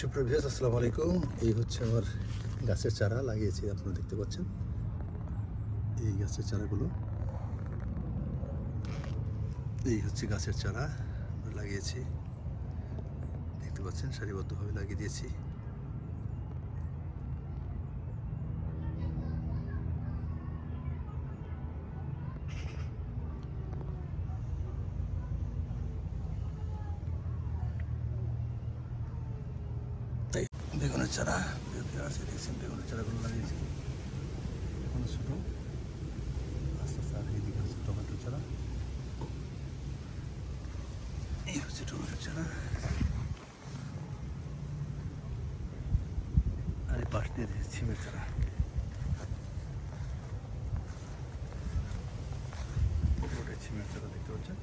সুপ্রভিয়াস আসসালামু আলাইকুম। এই হচ্ছে আমার গাছের চারা, লাগিয়েছি, আপনারা দেখতে পাচ্ছেন। এই গাছের চারাগুলো, এই হচ্ছে গাছের চারা, লাগিয়েছি। দেখতে পাচ্ছেন, সারিবদ্ধভাবে লাগিয়ে দিয়েছি। তাই। বেগুনের চারা আছে, দেখছেন, বেগুনের চারাগুলো লাগিয়েছি। এখনও ছোটো। আস্তে আস্তে আর এইদিকে হচ্ছে টমেটোর চারা। এই হচ্ছে টমেটোর চারা। আর এই পাশ দিয়ে দিয়েছি চারা। ছিমের চারা দেখতে পাচ্ছেন?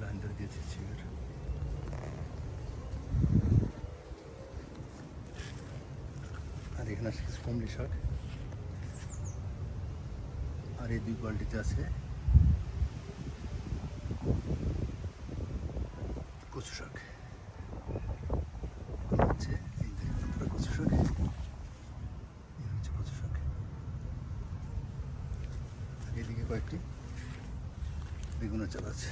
লাইন ধরে দিয়েছি ছিমের। কিছু কমলি শাক আর এই দুই বালতিতে আছে কচু শাক। হচ্ছে কচু হচ্ছে কচু এদিকে কয়েকটি বেগুনের আছে।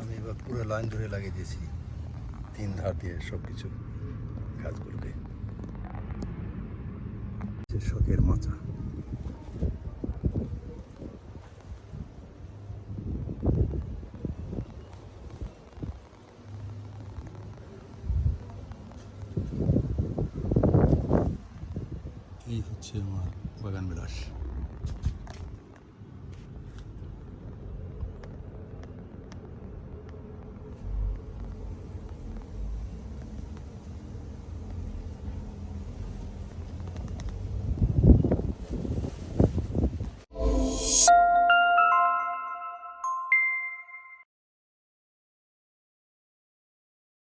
আমি এবার পুরো লাইন ধরে লাগিয়ে দিয়েছি। তিন ধার দিয়ে সব কিছু গাছগুলোকে শখের মাচা এই হচ্ছে আমার বাগান বিলাস।